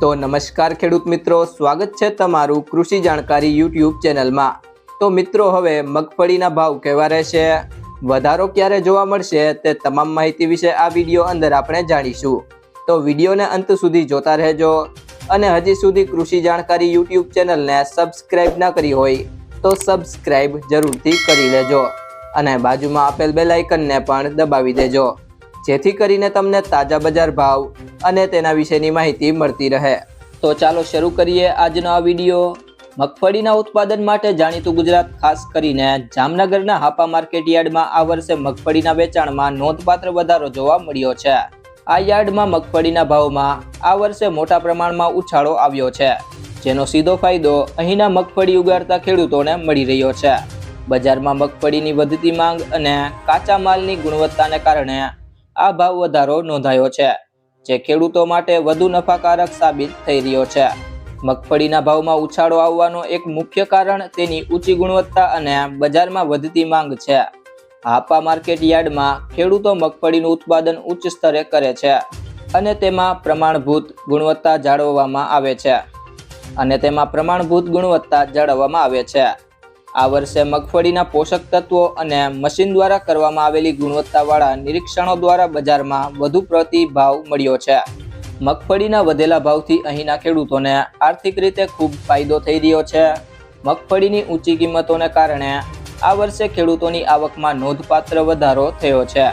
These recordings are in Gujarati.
તો નમસ્કાર ખેડૂત મિત્રો, સ્વાગત છે તમારું કૃષિ જાણકારી યુટ્યુબ ચેનલમાં. તો મિત્રો, હવે મગફળીના ભાવ કેવા રહેશે, વધારો ક્યારે જોવા મળશે તે તમામ માહિતી વિશે આ વીડિયો અંદર આપણે જાણીશું. તો વિડીયોને અંત સુધી જોતા રહેજો અને હજી સુધી કૃષિ જાણકારી યુટ્યુબ ચેનલને સબસ્ક્રાઈબ ના કરી હોય તો સબસ્ક્રાઈબ જરૂરથી કરી લેજો અને બાજુમાં આપેલ બેલ આઇકનને પણ દબાવી દેજો. જેથી કરીને તમને તાજા બજાર ભાવ અને તેના વિશેની માહિતી મળતી રહે. તો ચાલો શરૂ કરીએ આજનો આ વીડિયો. મગફળીના ઉત્પાદન માટે જાણીતું ગુજરાત, ખાસ કરીને જામનગરના હાપા માર્કેટ યાર્ડમાં આ વર્ષે મગફળીના વેચાણમાં નોંધપાત્ર વધારો જોવા મળ્યો છે. આ યાર્ડમાં મગફળીના ભાવમાં આ વર્ષે મોટા પ્રમાણમાં ઉછાળો આવ્યો છે, જેનો સીધો ફાયદો અહીંના મગફળી ઉગાડતા ખેડૂતોને મળી રહ્યો છે. બજારમાં મગફળીની વધતી માંગ અને કાચા માલની ગુણવત્તાને કારણે આ ભાવ વધારો નોંધાયો છે, જે ખેડૂતો માટે વધુ નફાકારક સાબિત થઈ રહ્યો છે. મગફળીના ભાવમાં ઉછાળો આવવાનો એક મુખ્ય કારણ તેની ઊંચી ગુણવત્તા અને બજારમાં વધતી માંગ છે. હાપા માર્કેટ યાર્ડમાં ખેડૂતો મગફળીનું ઉત્પાદન ઉચ્ચ સ્તરે કરે છે અને તેમાં પ્રમાણભૂત ગુણવત્તા જાળવવામાં આવે છે. અને તેમાં પ્રમાણભૂત ગુણવત્તા જાળવવામાં આવે છે. આ વર્ષે મગફળીના પોષક તત્વો અને મશીન દ્વારા કરવામાં આવેલી ગુણવત્તાવાળા નિરીક્ષણો દ્વારા બજારમાં વધુ પ્રતિભાવ મળ્યો છે. મગફળીના વધેલા ભાવથી અહીંના ખેડૂતોને આર્થિક રીતે ખૂબ ફાયદો થઈ રહ્યો છે. મગફળીની ઊંચી કિંમતોને કારણે આ વર્ષે ખેડૂતોની આવકમાં નોંધપાત્ર વધારો થયો છે,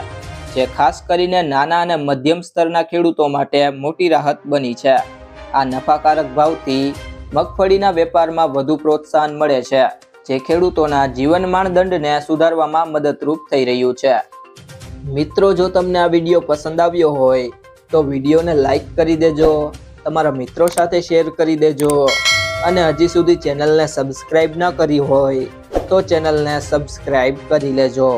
જે ખાસ કરીને નાના અને મધ્યમ સ્તરના ખેડૂતો માટે મોટી રાહત બની છે. આ નફાકારક ભાવથી મગફળીના વેપારમાં વધુ પ્રોત્સાહન મળે છે. જે ખેડૂતોના જીવન માનદંડને સુધારવામાં મદદરૂપ થઈ રહ્યું છે. મિત્રો, જો તમને આ વીડિયો પસંદ આવ્યો હોય, તો વિડીયોને લાઈક કરી દેજો, તમારા મિત્રો સાથે શેર કરી દેજો, અને હજી સુધી ચેનલને સબસ્ક્રાઈબ ન કરી હોય, તો ચેનલને સબસ્ક્રાઈબ કરી લેજો.